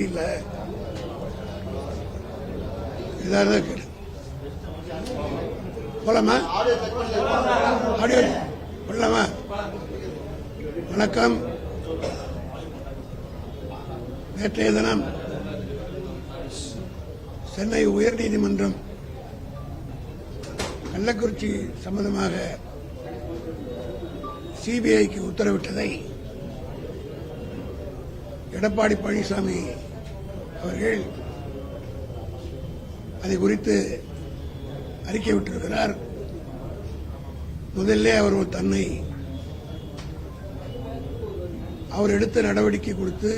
இல்ல. இதான் கேடு போலாமா? ஆடியோ. போடலாமா வணக்கம். நேற்றைய தினம் சென்னை உயர்நீதிமன்றம் கள்ளக்குறிச்சி சம்பந்தமாக சிபிஐக்கு உத்தரவிட்டதை எடப்பாடி பழனிசாமி அவர்கள் அதை குறித்து அறிக்கை விட்டிருக்கிறார். முதல்ல அவர் ஒரு தன்னை அவர் எடுத்த நடவடிக்கை கொடுத்து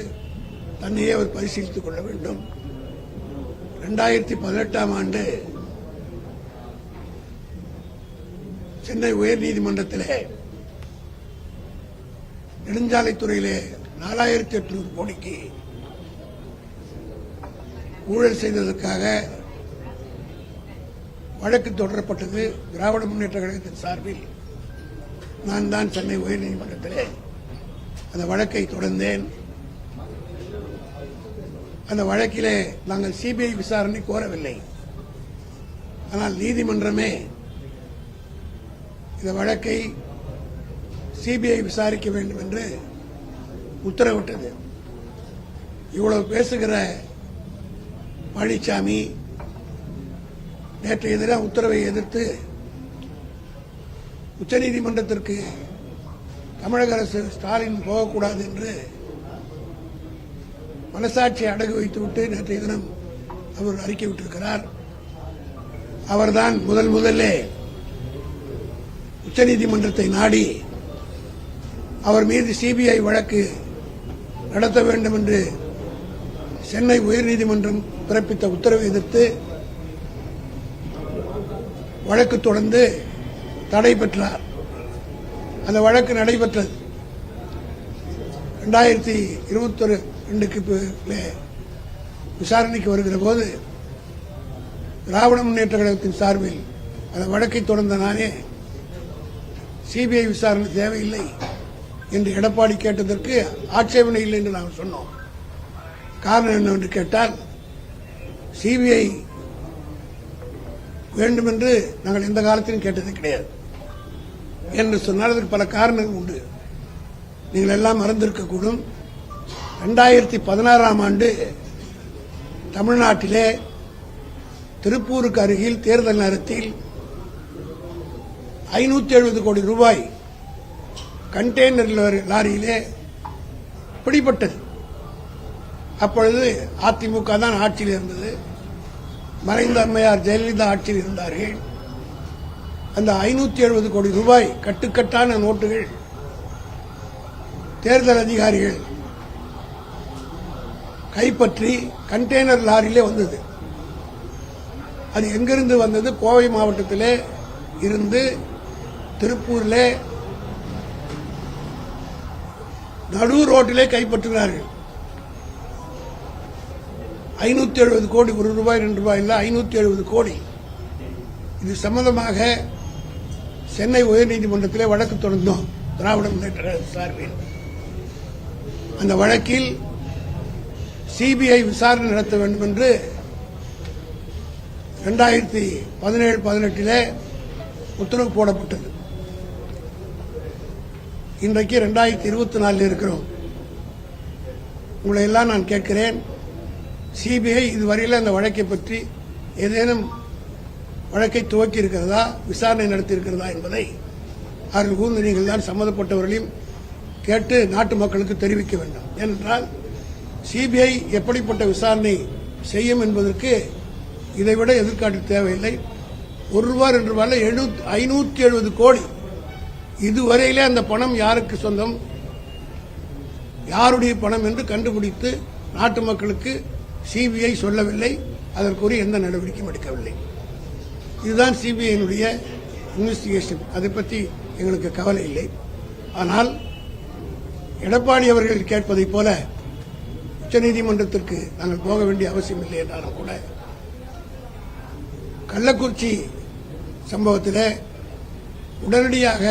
தன்னையே அவர் பரிசீலித்துக் கொள்ள வேண்டும். இரண்டாயிரத்தி பதினெட்டாம் ஆண்டு சென்னை உயர்நீதிமன்றத்திலே நெடுஞ்சாலைத்துறையிலே நாலாயிரத்தி எட்நூறு கோடிக்கு ஊழல் செய்ததற்காக வழக்கு தொடரப்பட்டது திராவிட முன்னேற்ற கழகத்தின் சார்பில். நான் தான் சென்னை உயர்நீதிமன்றத்திலே அந்த வழக்கை தொடர்ந்தேன். அந்த வழக்கிலே நாங்கள் சிபிஐ விசாரணை கோரவில்லை. ஆனால் நீதிமன்றமே இந்த வழக்கை சிபிஐ விசாரிக்க வேண்டும் என்று உத்தரவிட்டது. இவ்வளவு பேசுகிற பழனிசாமி நேற்று எதிராக உத்தரவை எதிர்த்து உச்சநீதிமன்றத்திற்கு தமிழக அரசு ஸ்டாலின் போகக்கூடாது என்று மனசாட்சியை அடகு வைத்துவிட்டு நேற்றைய தினம் அவர் அறிக்கை விட்டிருக்கிறார். அவர்தான் முதல் முதலே உச்சநீதிமன்றத்தை நாடி அவர் மீது சிபிஐ வழக்கு நடத்த வேண்டும் என்று சென்னை உயர்நீதிமன்றம் பிறப்பித்த உத்தரவை எதிர்த்து வழக்கு தொடர்ந்து தடை பெற்றார் அந்த வழக்கு நடைபெற்றது. ரெண்டாயிரத்தி இருபத்தொரு ரெண்டுக்கு விசாரணைக்கு வருகிற போது திராவிட முன்னேற்ற கழகத்தின் சார்பில் அந்த வழக்கை தொடர்ந்த நானே சிபிஐ விசாரணை தேவையில்லை என்று எடப்பாடி கேட்டதற்கு ஆட்சேபனை இல்லை என்று நாங்கள் சொன்னோம். காரணம் என்னவென்று கேட்டால் சிபிஐ வேண்டும் என்று நாங்கள் எந்த காலத்திலும் கேட்டது கிடையாது. என்று சொன்னால் அதுக்கு பல காரணங்கள் உண்டு. நீங்கள் எல்லாம் மறந்திருக்கக்கூடும் ரெண்டாயிரத்தி பதினாறாம் ஆண்டு தமிழ்நாட்டிலே திருப்பூருக்கு அருகில் தேர்தல் நேரத்தில் ஐநூத்தி எழுபது கோடி ரூபாய் கண்டெய்னர் லாரியிலே பிடிபட்டது. அப்பொழுது அதிமுக தான் ஆட்சியில் இருந்தது. மறைந்த அம்மையார் ஜெயலலிதா ஆட்சியில் இருந்தார்கள். அந்த ஐநூத்தி எழுபது கோடி ரூபாய் கட்டுக்கட்டான நோட்டுகள் தேர்தல் அதிகாரிகள் கைப்பற்றி கண்டெய்னர் லாரியிலே வந்தது. அது எங்கிருந்து வந்தது? கோவை மாவட்டத்திலே இருந்து திருப்பூரில் நடு ரோட்டிலே கைப்பற்றுகிறார்கள். ஐநூத்தி எழுபது கோடி ஒரு ரூபாய் ரெண்டு ரூபாய் இல்ல ஐநூத்தி எழுபது கோடி. இது சம்பந்தமாக சென்னை உயர்நீதிமன்றத்திலே வழக்கு தொடர்ந்தோம் திராவிட முன்னேற்ற சார்பில். அந்த வழக்கில் சிபிஐ விசாரணை நடத்த வேண்டும் என்று இரண்டாயிரத்தி பதினேழு பதினெட்டிலே உத்தரவு போடப்பட்டது. இன்றைக்கு ரெண்டாயிரத்தி இருபத்தி நாலில் இருக்கிறோம். உங்களை எல்லாம் நான் கேட்கிறேன். சிபிஐ இதுவரையில் அந்த வழக்கை பற்றி ஏதேனும் வழக்கை துவக்கி இருக்கிறதா விசாரணை நடத்தி இருக்கிறதா என்பதை அவர்கள் கூர்ந்து நீங்கள் தான் சம்மந்தப்பட்டவர்களையும் கேட்டு நாட்டு மக்களுக்கு தெரிவிக்க வேண்டும். ஏனென்றால் சிபிஐ எப்படிப்பட்ட விசாரணை செய்யும் என்பதற்கு இதைவிட எதிர்காட்டு தேவையில்லை. ஒரு ரூபாய் ரெண்டு ரூபாயில் ஐநூத்தி எழுபது கோடி இதுவரையிலே அந்த பணம் யாருக்கு சொந்தம்? யாருடைய பணம் என்று கண்டுபிடித்து நாட்டு மக்களுக்கு சிபிஐ சொல்லவில்லை அதற்குரிய எந்த நடவடிக்கையும் எடுக்கவில்லை. இதுதான் சிபிஐனுடைய இன்வெஸ்டிகேஷன் அதை பற்றி எங்களுக்கு கவலை இல்லை. ஆனால் எடப்பாடி அவர்கள் கேட்பதைப் போல உச்சநீதிமன்றத்திற்கு நாங்கள் போக வேண்டிய அவசியம் இல்லை என்றாலும் கூட கள்ளக்குறிச்சி சம்பவத்தில் உடனடியாக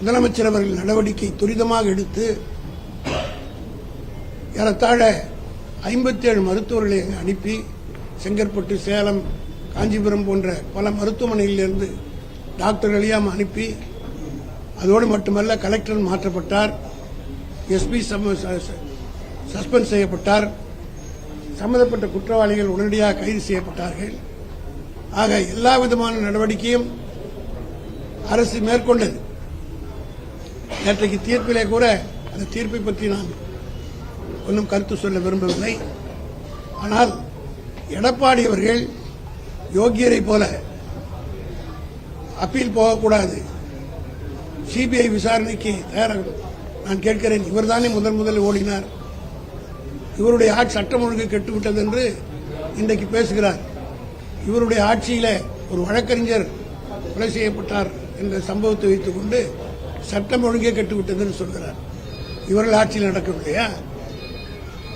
முதலமைச்சர் அவர்கள் நடவடிக்கை துரிதமாக எடுத்து ஏறத்தாழ ஐம்பத்தேழு மருத்துவர்களை அனுப்பி செங்கற்பட்டு சேலம் காஞ்சிபுரம் போன்ற பல மருத்துவமனைகளிலிருந்து டாக்டர் எளியாம அனுப்பி அதோடு மட்டுமல்ல கலெக்டர் மாற்றப்பட்டார் எஸ்பி சஸ்பெண்ட் செய்யப்பட்டார் சம்பந்தப்பட்ட குற்றவாளிகள் உடனடியாக கைது செய்யப்பட்டார்கள். ஆக எல்லா விதமான நடவடிக்கையும் அரசு மேற்கொண்டது. நேற்றைக்கு தீர்ப்பிலே கூட அந்த தீர்ப்பை பற்றி நான் ஒன்றும் கருத்து சொல்ல விரும்பவில்லை. ஆனால் எடப்பாடி அவர்கள் யோகியரை போல அப்பீல் போகக்கூடாது. சிபிஐ விசாரணைக்கு தயாராக நான் கேட்கிறேன் இவர்தானே முதன் முதலில் ஓடினார். இவருடைய ஆட்சி சட்டம் ஒழுங்கு கெட்டுவிட்டது என்று இன்றைக்கு பேசுகிறார். இவருடைய ஆட்சியில் ஒரு வழக்கறிஞர் கொலை செய்யப்பட்டார் என்ற சம்பவத்தை வைத்துக் கொண்டு சட்டம் ஒழுங்கே கெட்டுவிட்டது என்று சொல்கிறார். இவர்கள் ஆட்சியில் நடக்கவில்லையா?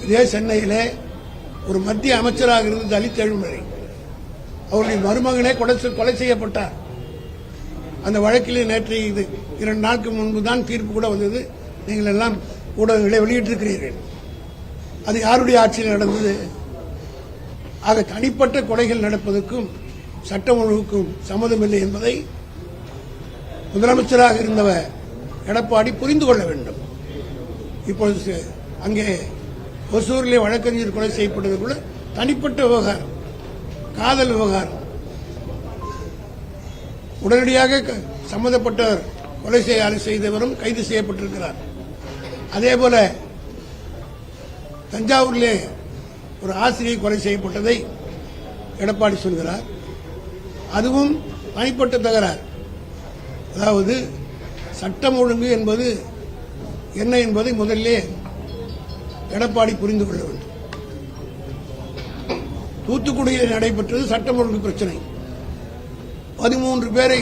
இதே சென்னையிலே ஒரு மத்திய அமைச்சராக இருந்த தலித் எழுமறை அவருடைய மருமகனே கொலை கொலை செய்யப்பட்டார். அந்த வழக்கிலே நேற்று இது இரண்டு நாட்கள் முன்பு தான் தீர்ப்பு கூட வந்தது. நீங்கள் எல்லாம் ஊடகங்களை வெளியிட்டிருக்கிறீர்கள். அது யாருடைய ஆட்சியில் நடந்தது? ஆக தனிப்பட்ட கொலைகள் நடப்பதற்கும் சட்டம் ஒழுங்குக்கும் சம்மதமில்லை என்பதை முதலமைச்சராக இருந்தவர் எடப்பாடி புரிந்து கொள்ள வேண்டும். இப்பொழுது அங்கே ஒசூரிலே வழக்கறிஞர் கொலை செய்யப்பட்டதுக்குள்ள தனிப்பட்ட விவகாரம் காதல் விவகாரம். உடனடியாக க- சம்பந்தப்பட்டவர் கொலை செய்ய செய்தவரும் கைது செய்யப்பட்டிருக்கிறார். அதே போல தஞ்சாவூரிலே ஒரு ஆசிரியை கொலை செய்யப்பட்டதை எடப்பாடி சொல்கிறார். அதுவும் தனிப்பட்ட தகராறு. அதாவது சட்டம் ஒழுங்கு என்பது என்ன என்பதை முதலிலே எடப்பாடி புரிந்து கொள்ள வேண்டும். தூத்துக்குடியில் நடைபெற்றது சட்டம் ஒழுங்கு பிரச்சனை. பதிமூன்று பேரை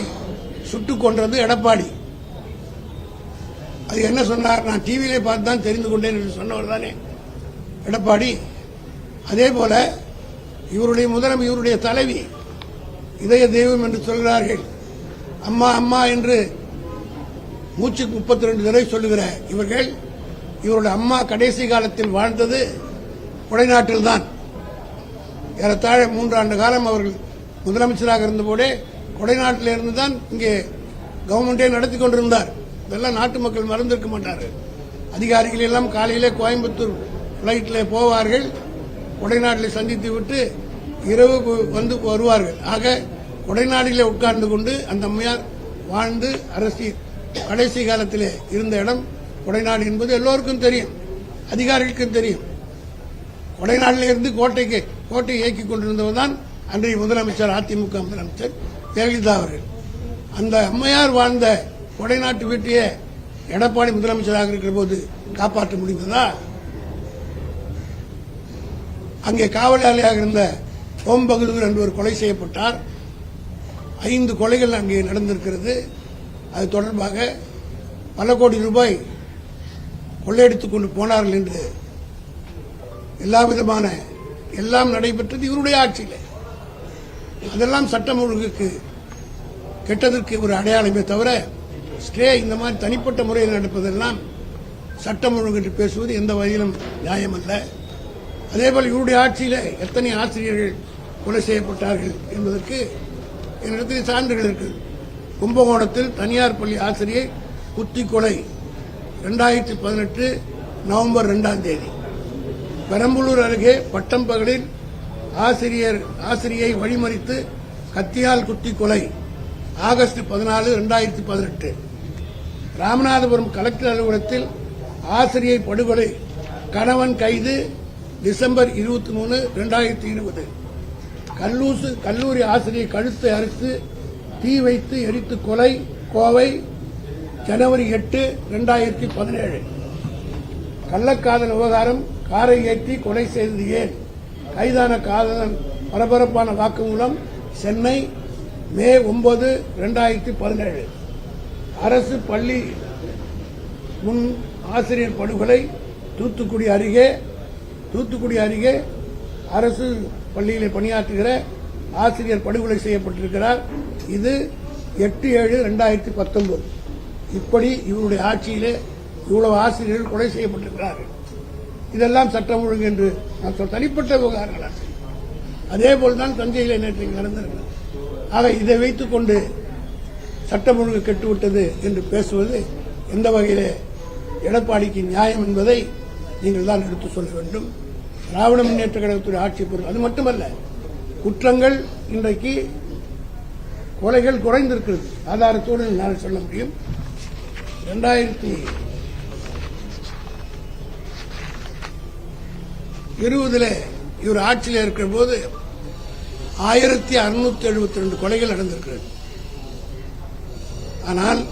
சுட்டுக் கொன்றது எடப்பாடி. அது என்ன சொன்னார்? நான் டிவியிலே பார்த்து தான் தெரிந்து கொண்டேன் என்று சொன்னவர் தானே. எடப்பாடி அதே போல இவருடைய முதலம் இவருடைய தலைவி இதய தெய்வம் என்று சொல்கிறார்கள். அம்மா அம்மா என்று மூச்சுக்கு முப்பத்தி ரெண்டு தடவை சொல்லுகிற இவர்கள் இவருடைய அம்மா கடைசி காலத்தில் வாழ்ந்தது கொடைநாட்டில் தான். ஏறத்தாழ மூன்றாண்டு காலம் அவர்கள் முதலமைச்சராக இருந்தபோதே கொடைநாட்டிலிருந்து தான் இங்கே கவர்மெண்டே நடத்தி கொண்டிருந்தார். இதெல்லாம் நாட்டு மக்கள் மறந்திருக்க மாட்டார்கள். அதிகாரிகள் எல்லாம் காலையிலே கோயம்புத்தூர் ஃப்ளைட்டில் போவார்கள். கொடைநாட்டில் சந்தித்து விட்டு இரவு வந்து வருவார்கள். ஆக கொடைநாட்டிலே உட்கார்ந்து கொண்டு அந்த அம்மையார் வாழ்ந்து அரசி கடைசி காலத்திலே இருந்த இடம் கொடைநாடு என்பது எல்லோருக்கும் தெரியும் அதிகாரிகளுக்கும் தெரியும். கொடைநாட்டிலிருந்து கோட்டைக்கு கோட்டையை இயக்கிக் கொண்டிருந்தவர் தான் அன்றைய முதலமைச்சர் அதிமுக முதலமைச்சர் ஜெயலலிதா அவர்கள். அந்த அம்மையார் வாழ்ந்த கொடைநாட்டு வீட்டையே எடப்பாடி முதலமைச்சராக இருக்கிற போது காப்பாற்ற முடிந்ததா? அங்கே காவலாளியாக இருந்த ஓம் பகதூர் என்பவர் கொலை செய்யப்பட்டார். ஐந்து கொலைகள் அங்கே நடந்திருக்கிறது. அது தொடர்பாக பல கோடி ரூபாய் கொள்ளையடித்துக் கொண்டு போனார்கள் என்று எல்லா விதமான எல்லாம் நடைபெற்றது இவருடைய ஆட்சியில். அதெல்லாம் சட்டம் ஒழுங்குக்கு கெட்டதற்கு ஒரு அடையாளமே தவிர ஸ்டே இந்த மாதிரி தனிப்பட்ட முறையில் நடப்பதெல்லாம் சட்டம் ஒழுங்கு என்று பேசுவது எந்த வகையிலும் நியாயமல்ல. அதேபோல் இவருடைய ஆட்சியில் எத்தனை ஆசிரியர்கள் கொலை செய்யப்பட்டார்கள் என்பதற்கு என்னிடத்தில் சான்றுகள் இருக்குது கும்பகோணத்தில் தனியார் பள்ளி ஆசிரியை குத்தி கொலை ரெண்டாயிரத்தி பதினெட்டு நவம்பர் ரெண்டாம் தேதி. பெரம்பலூர் அருகே பட்டம் பகலில் ஆசிரியர் ஆசிரியை வழிமறித்து கத்தியால் குத்தி கொலை ஆகஸ்ட் பதினாலு இரண்டாயிரத்தி பதினெட்டு. ராமநாதபுரம் கலெக்டர் அலுவலகத்தில் ஆசிரியை படுகொலை கணவன் கைது டிசம்பர் இருபத்தி மூணு இரண்டாயிரத்தி இருபது. கல்லூசு கல்லூரி ஆசிரியை கழுத்தை அறுத்து தீ வைத்து எரித்து கொலை கோவை ஜனவரி எட்டு இரண்டாயிரத்தி பதினேழு. கள்ளக்காதல் விவகாரம் காரை ஏற்றி கொலை செய்தது ஏன்? கைதான காதலன் பரபரப்பான வாக்குமூலம் சென்னை மே ஒன்பது இரண்டாயிரத்தி பதினேழு. அரசு பள்ளி முன் ஆசிரியர் படுகொலை தூத்துக்குடி அருகே தூத்துக்குடி அருகே அரசு பள்ளியில் பணியாற்றுகிற ஆசிரியர் படுகொலை செய்யப்பட்டிருக்கிறார். இது எட்டு ஏழு ரெண்டாயிரத்தி பத்தொன்பது. இப்படி இவருடைய ஆட்சியிலே இவ்வளவு ஆசிரியர்கள் கொலை செய்யப்பட்டிருக்கிறார்கள். இதெல்லாம் சட்டம் ஒழுங்கு என்று நான் சொல்ல தனிப்பட்ட விவகாரங்கள் அதே. போல்தான் தஞ்சையில் நேற்று நடந்திருக்கிறது. ஆக இதை வைத்துக் கொண்டு சட்டம் ஒழுங்கு கெட்டுவிட்டது என்று பேசுவது எந்த வகையிலே எடப்பாடிக்கு நியாயம் என்பதை நீங்கள் தான் எடுத்து சொல்ல வேண்டும். திராவிட முன்னேற்ற கழகத்துடைய ஆட்சி பொருள். அது மட்டுமல்ல குற்றங்கள் இன்றைக்கு கொலைகள் குறைந்திருக்கிறது. ஆதாரத்தோடு நான் சொல்ல முடியும். ரெண்டாயிரத்தி இருபதுல இவர் ஆட்சியில் இருக்கிற போது ஆயிரத்தி அறுநூத்தி எழுபத்தி ரெண்டு கொலைகள் நடந்திருக்கிறது. ஆனால்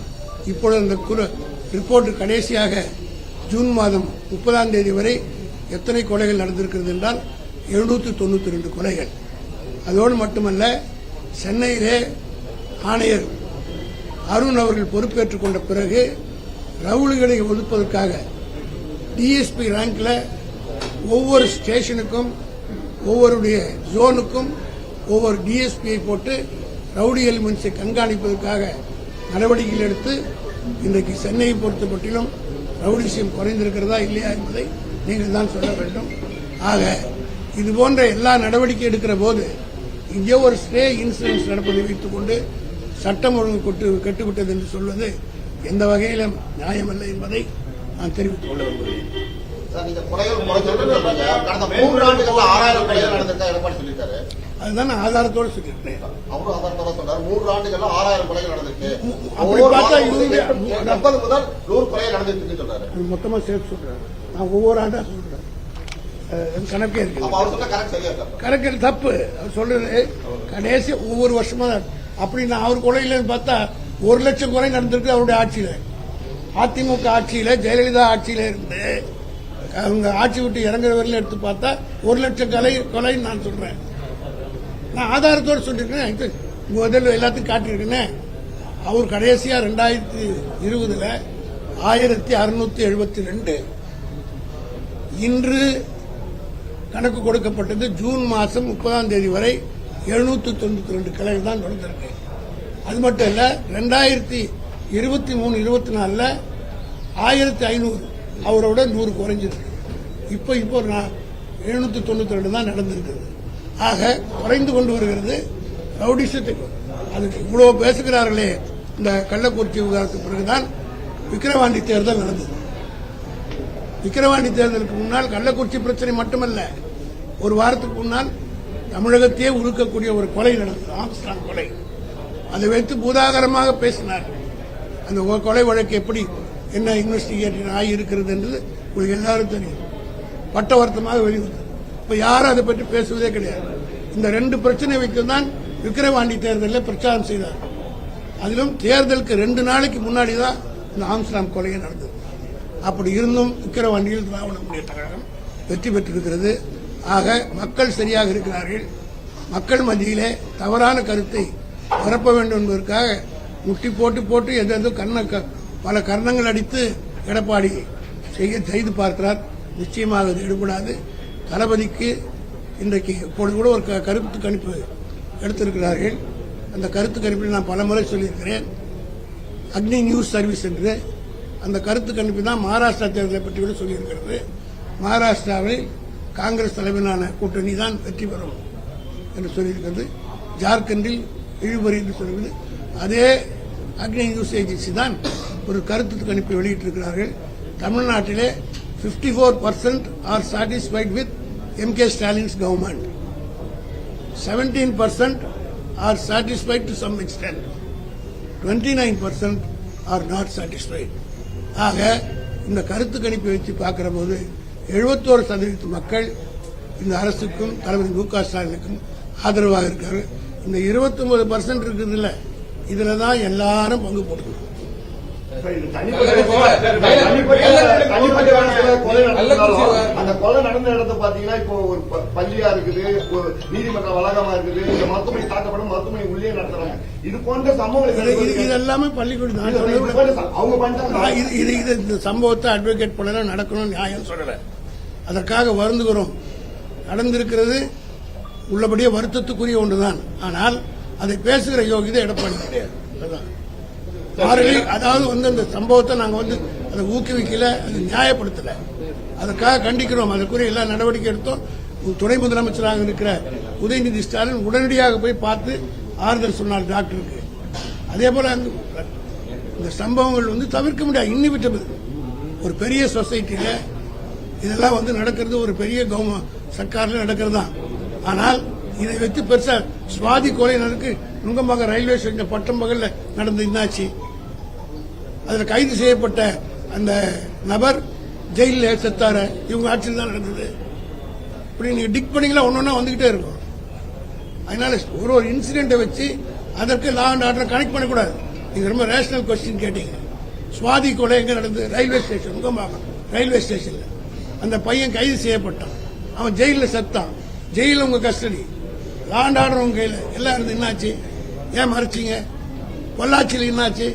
இப்பொழுது அந்த குறு- ரிப்போர்ட் கடைசியாக ஜூன் மாதம் முப்பதாம் தேதி வரை எத்தனை கொலைகள் நடந்திருக்கிறது என்றால் எழுநூத்தி தொண்ணூத்தி ரெண்டு கொலைகள். அதோடு மட்டுமல்ல சென்னையிலே ஆணையர் அருண் அவர்கள் பொறுப்பேற்றுக் கொண்ட பிறகு ரவுடிகளை ஒதுப்பதற்காக டிஎஸ்பி ரேங்கில் ஒவ்வொரு ஸ்டேஷனுக்கும் ஒவ்வொருடைய ஜோனுக்கும் ஒவ்வொரு டிஎஸ்பியை போட்டு ரவுடி எலிமெண்ட்ஸை கண்காணிப்பதற்காக நடவடிக்கைகள் எடுத்து இன்றைக்கு சென்னையை பொறுத்த மட்டிலும் ரவுடிசியம் குறைந்திருக்கிறதா இல்லையா என்பதை நீங்கள் தான் சொல்ல வேண்டும். ஆக இது போன்ற எல்லா நடவடிக்கை எடுக்கிற போது இங்கே ஒரு ஸ்டே இன்சூரன்ஸ் நடப்பதை வைத்துக் கொண்டு சட்டம் ஒழுங்கு கொட்டு கெட்டுவிட்டது என்று சொல்வது எந்த வகையிலும் நியாயமல்ல என்பதை நான் தெரிவித்துக் கொள்ள விரும்புகிறேன். அதுதான் ஆதாரத்தோடு சொல்லியிருக்கிறேன். மூன்று ஆண்டுகள்ல ஆறாயிரம் கொலைகள் நடந்திருக்கு. சொல்றாரு. மொத்தமா சேர்த்து சொல்றேன் நான் ஒவ்வொரு ஆண்டா சொல்றேன். கணக்கே இருக்கு. கணக்கு தப்பு. அவர் சொல்றது கடைசி ஒவ்வொரு வருஷமா தான். அப்படி நான் அவர் கொலையிலன்னு பார்த்தா ஒரு லட்சம் கொலை நடந்திருக்கு அவருடைய ஆட்சியில. அதிமுக ஆட்சியில ஜெயலலிதா ஆட்சியில இருந்து அவங்க ஆட்சி விட்டு இறங்குற எடுத்து பார்த்தா ஒரு லட்சம் கொலை கொலைன்னு நான் சொல்றேன். நான் ஆதாரத்தோடு சொல்லியிருக்கேன் முதல்ல எல்லாத்தையும் காட்டியிருக்கேன். அவர் கடைசியா ரெண்டாயிரத்தி இருபதுல ஆயிரத்தி அறுநூத்தி எழுபத்தி ரெண்டு இன்று கணக்கு கொடுக்கப்பட்டது ஜூன் மாதம் முப்பதாம் தேதி வரை எழுநூத்தி தொண்ணூத்தி ரெண்டு கிளைகள் தான் நடந்திருக்கு அது மட்டும் இல்ல ரெண்டாயிரத்தி இருபத்தி மூணு இருபத்தி நாலுல ஆயிரத்தி ஐநூறு அவரோட நூறு குறைஞ்சிருக்கு. இப்போ இப்போ எழுநூத்தி தொண்ணூத்தி ரெண்டு தான் நடந்திருக்கிறது. ஆக குறைந்து கொண்டு வருகிறது ரவுடிசத்துக்கு அதுக்கு இவ்வளவு பேசுகிறார்களே இந்த கள்ளக்குறிச்சி விவகாரத்துக்கு பிறகுதான் விக்கிரவாண்டி தேர்தல் நடந்தது. விக்கிரவாண்டி தேர்தலுக்கு முன்னால் கள்ளக்குறிச்சி பிரச்சனை மட்டுமல்ல ஒரு வாரத்துக்கு முன்னால் தமிழகத்தையே உருக்கக்கூடிய ஒரு கொலை நடந்தது ஆம்ஸ்டாங் கொலை. அதை வைத்து பூதாகரமாக பேசினார். அந்த கொலை வழக்கு எப்படி என்ன இன்வெஸ்டிகேஷன் ஆகி இருக்கிறது என்றது உங்களுக்கு எல்லாரும் தெரியும். பட்டவர்த்தமாக வெளிவந்தது. இப்ப யாரும் அதை பற்றி பேசுவதே கிடையாது. இந்த ரெண்டு பிரச்சனை வைத்து தான் விக்கிரவாண்டி தேர்தலில் பிரச்சாரம் செய்தார். அதிலும் தேர்தலுக்கு ரெண்டு நாளைக்கு முன்னாடி தான் இந்த ஆம்ஸ்டாம் கொலையே நடந்தது. அப்படி இருந்தும் விக்கிரவாண்டியில் திராவிட முன்னேற்ற கழகம் வெற்றி பெற்றிருக்கிறது. ஆக மக்கள் சரியாக இருக்கிறார்கள். மக்கள் மத்தியிலே தவறான கருத்தை பரப்ப வேண்டும் என்பதற்காக முட்டி போட்டு போட்டு எதோ கண்ண க- பல கர்ணங்கள் அடித்து எடப்பாடி செய்ய செய்து பார்க்கிறார். நிச்சயமாக அது எடுபடாது. தளபதிக்கு இன்றைக்கு இப்பொழுது கூட ஒரு க- கருத்து கணிப்பு எடுத்திருக்கிறார்கள். அந்த கருத்து கணிப்பில் நான் பலமுறை சொல்லியிருக்கிறேன். அக்னி நியூஸ் சர்வீஸ் என்று. அந்த கருத்து கணிப்பு தான் மகாராஷ்டிரா தேர்தலை பற்றி கூட சொல்லியிருக்கிறது. மகாராஷ்டிராவில் காங்கிரஸ் தலைமையிலான கூட்டணி தான் வெற்றி பெறும் என்று சொல்லியிருக்கிறது. ஜார்க்கண்டில் இழுபறி என்று சொல்கிறது அதே அக்னி நியூஸ் ஏஜென்சி தான் ஒரு கருத்து கணிப்பை வெளியிட்டிருக்கிறார்கள். தமிழ்நாட்டிலே 54% four percent are satisfied with M K Stalin's government seventeen percent are satisfied to some extent 29% are not satisfied ஆக இந்த கருத்து கணிப்பை வச்சு பார்க்கிற போது எழுபத்தோரு சதவீத மக்கள் இந்த அரசுக்கும் தலைவர் மு க ஸ்டாலினுக்கும் ஆதரவாக இருக்காரு. இந்த 29% பர்சன்ட் இருக்குதுல்ல இதுல தான் எல்லாரும் பங்கு போட்டுக்கணும். அந்த கொலை நடந்த இடத்த பாத்தீங்கன்னா இப்போ ஒரு பள்ளியா இருக்குது ஒரு நீதிமன்ற வளாகமா இருக்குது இந்த மருத்துவமனை தாக்கப்படும் மருத்துவமனை உள்ளே நடத்துறாங்க. இது போன்ற சம்பவங்கள் இது- எல்லாமே பள்ளிக்கூடம் அவங்க நான் இது இந்த சம்பவத்தை அட்வொகேட் பண்ணணும் நடக்கணும் நியாயம் சொல்லல. அதற்காக வருந்துகிறோம். நடந்திருக்கிறது உள்ளபடியே வருத்தத்துக்குரிய ஒன்றுதான். ஆனால் அதை பேசுகிற யோகிதை எடப்பாடி கிடையாது. அதுதான். அதாவது வந்து அந்த சம்பவத்தை நாங்கள் வந்து அதை ஊக்குவிக்கல அது நியாயப்படுத்தல. அதற்காக கண்டிக்கிறோம். அதற்குரிய எல்லா நடவடிக்கை எடுத்தோம். துணை முதலமைச்சராக இருக்கிற உதயநிதி ஸ்டாலின் உடனடியாக போய் பார்த்து ஆறுதல் சொன்னார் டாக்டருக்கு. அதே போல அந்த இந்த சம்பவங்கள் வந்து தவிர்க்க முடியாது. இன்னிவிட்டபிள் ஒரு பெரிய சொசைட்டியில இதெல்லாம் வந்து நடக்கிறது ஒரு பெரிய கவர்மெண்ட் சர்க்கார்ல நடக்கிறது. தான் ஆனால் இதை வச்சு பெருசா சுவாதி கொலை நடக்கு நுங்கம்பாக்கம் ரயில்வே ஸ்டேஷன் பட்டம் பகல்ல நடந்து என்னாச்சு அதுல கைது செய்யப்பட்ட அந்த நபர் ஜெயிலில் செத்தார இவங்க ஆட்சியில் தான் நடந்தது. இப்படி நீங்க டிக் பண்ணீங்களா ஒன்னொன்னா வந்துகிட்டே இருக்கும். அதனால ஒரு ஒரு இன்சிடெண்ட்டை வச்சு அதற்கு லா அண்ட் ஆர்டர் கனெக்ட் பண்ணக்கூடாது. நீங்க ரொம்ப ரேஷனல் கொஸ்டின் கேட்டீங்க. சுவாதி கொலை எங்க நடந்தது? ரயில்வே ஸ்டேஷன் முகமாகம் ரயில்வே ஸ்டேஷன்ல. அந்த பையன் கைது செய்யப்பட்டான். அவன் ஜெயிலில் செத்தான். ஜெயிலில் உங்க கஸ்டடி. லா அண்ட் ஆர்டர் உங்க கையில் எல்லாம் இருந்து என்னாச்சு? ஏன் மறைச்சீங்க? பொள்ளாச்சியில் என்னாச்சு?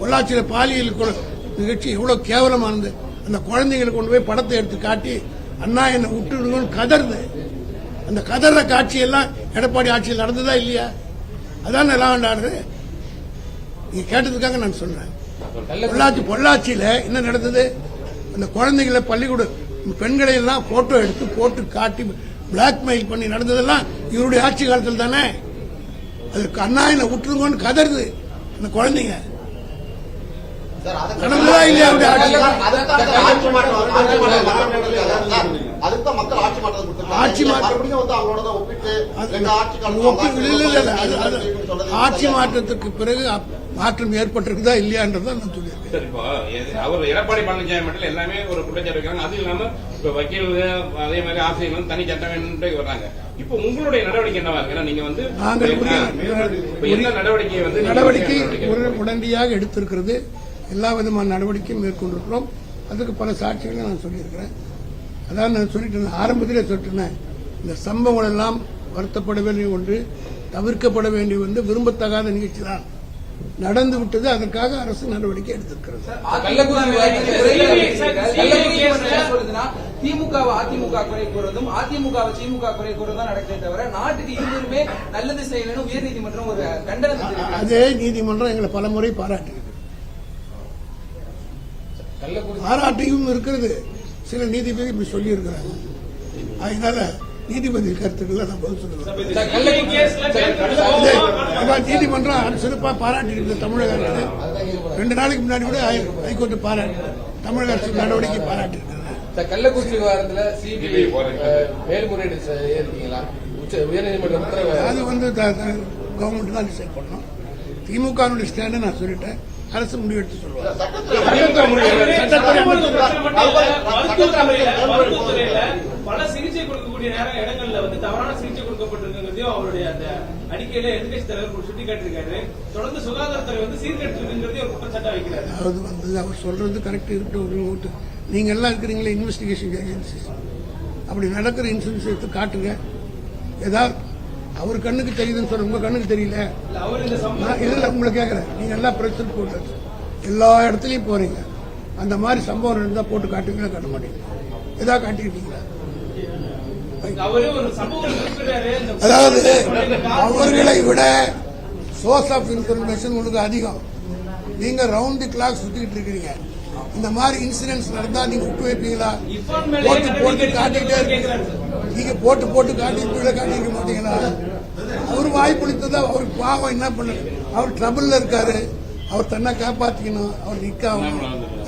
பொள்ளாச்சியில் பாலியல் நிகழ்ச்சி எவ்வளவு கேவலமானது. அந்த குழந்தைகளை கொண்டு போய் படத்தை எடுத்து காட்டி அண்ணா என்னை விட்டுடுங்கன்னு கதறுது. அந்த கதற காட்சி எல்லாம் எடப்பாடி ஆட்சியில் நடந்ததா இல்லையா? அதான் எல்லாம் ஆடுறது நீங்க கேட்டதுக்காக நான் சொல்றேன். பொள்ளாச்சி பொள்ளாச்சியில என்ன நடந்தது? அந்த குழந்தைகளை பள்ளிக்கூட பெண்களை எல்லாம் போட்டோ எடுத்து போட்டு காட்டி பிளாக்மெயில் பண்ணி நடந்ததெல்லாம் இவருடைய ஆட்சி காலத்தில் தானே? அதுக்கு அண்ணா என்னை விட்டுருங்கன்னு கதறுது. அந்த குழந்தைங்க. நடந்ததா இல்லையா ஆட்சி? ஆட்சி அது- அது- அது-? மாற்றத்துக்கு பிறகு மாற்றம் ஏற்பட்டிருக்குதா இல்லையான்றதை நான் சொல்லியிருக்கேன் சார் இப்போ அவர் எடப்பாடி பழனிசாமி மட்டும் எல்லாமே ஒரு குற்றச்சாட்டு வைக்கிறாங்க. அது இல்லாம இப்ப வக்கீல் அதே மாதிரி ஆசிரியர்கள் தனி சட்டம் வேணும்னு வர்றாங்க. இப்போ உங்களுடைய நடவடிக்கை என்னவா இருக்கு? நீங்க வந்து எந்த நடவடிக்கையை வந்து நடவடிக்கை நடவடிக்கை உடனே- உடனடியாக எடுத்திருக்கிறது. எல்லா விதமான நடவடிக்கையும் மேற்கொண்டிருக்கிறோம். அதுக்கு பல சாட்சிகளை நான் சொல்லியிருக்கிறேன். அதான் நான் சொல்லிட்டேன் ஆரம்பத்திலே சொல்லிட்டேன் இந்த சம்பவங்கள் எல்லாம் வருத்தப்பட வேண்டிய ஒன்று தவிர்க்கப்பட வேண்டிய ஒன்று விரும்பத்தகாத நிகழ்ச்சி தான் நடந்து விட்டது அதற்காக அரசு நடவடிக்கை எடுத்திருக்கிறது. திமுகவை அதிமுக குறை கூறுவதும் அதிமுகவை திமுக குறை கூறுவதும் தான் நடக்குதே தவிர நாட்டுக்கு இருவருமே நல்லது செய்யணும் உயர்நீதிமன்றம் ஒரு கண்டனத்தை தெரிவிக்குது. அதே நீதிமன்றம் எங்களை பல முறை பாராட்டியிருக்கு பாராட்டியும் இருக்கிறது. சில நீதிபதி இப்படி சொல்லி இருக்கிறாங்க அதனால நீதிபதி கருத்துக்களை நான் பதில் சொல்லுவேன். அதான் நீதிமன்றம் சிறப்பா பாராட்டி இருக்குது தமிழக அரசு ரெண்டு நாளைக்கு முன்னாடி கூட ஹைகோர்ட் பாராட்டி தமிழக அரசு நடவடிக்கை பாராட்டி இருக்கிறது இந்த கள்ளக்குறிச்சி விவகாரத்துல சிபிஐ. மேல்முறையீடு இருக்கீங்களா உச்ச உயர்நீதிமன்றம் உத்தரவு அது வந்து கவர்மெண்ட் தான் டிசைட் பண்ணணும் திமுக ஸ்டாண்டை நான் சொல்லிட்டேன் அரசு முடிவெடுத்து சொல்லுவாங்க கொடுக்கக்கூடிய நேரம் இடங்கள்ல வந்து தவறான சிகிச்சை கொடுக்கப்பட்டிருக்கிறதையும் அவருடைய அந்த அறிக்கையில எதிர்கட்சி தலைவர் சுட்டி காட்டியிருக்காரு தொடர்ந்து சுகாதாரத்துறை வந்து சீர்கெட்டு இருக்குங்கிறதையும் ஒரு குற்றச்சாட்டா வைக்கிறாரு. அதாவது வந்து அவர் சொல்றது கரெக்ட் இருக்கட்டும் ஒரு ஓட்டு நீங்க எல்லாம் இருக்கிறீங்களே இன்வெஸ்டிகேஷன் ஏஜென்சிஸ் அப்படி நடக்கிற இன்சூரன்ஸ் எடுத்து காட்டுங்க. ஏதாவது அவர் கண்ணுக்கு தெரியுதுன்னு சொல்ல உங்க கண்ணுக்கு தெரியல. இல்ல உங்களை கேட்கறேன் நீங்க எல்லாம் பிரச்சனை போட்டு எல்லா இடத்துலயும் போறீங்க. அந்த மாதிரி சம்பவம் இருந்தா போட்டு காட்டுவீங்களா காட்ட மாட்டீங்க ஏதாவது காட்டிக்கிட்டீங்களா அவரே ஒரு சம்பவம் குறிப்பிட்டாரு இந்த அதாவது அவர்களை விட சோர்ஸ் ஆஃப் இன்ஃபர்மேஷன் உங்களுக்கு அதிகம் நீங்க ரவுண்ட் தி கிளாக் சுத்திட்டு இருக்கிறீங்க இந்த மாதிரி இன்சிடென்ட்ஸ் நடந்தா நீங்க விட்டு வைப்பீங்களா போட்டு போட்டு காட்டிட்டே கேட்கிறாரு இருக்கீங்க நீங்க போட்டு போட்டு காட்டிட்டு காட்டிக்க மாட்டீங்களா அவர் வாய்ப்புளித்ததா அவருக்கு பாவம் என்ன பண்ண அவர் ட்ரபிள்ல இருக்காரு அவர் தன்னை காப்பாத்திக்கணும் அவர் நிக்காம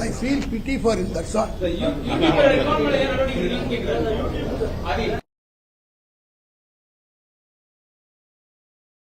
I feel pity for in that's all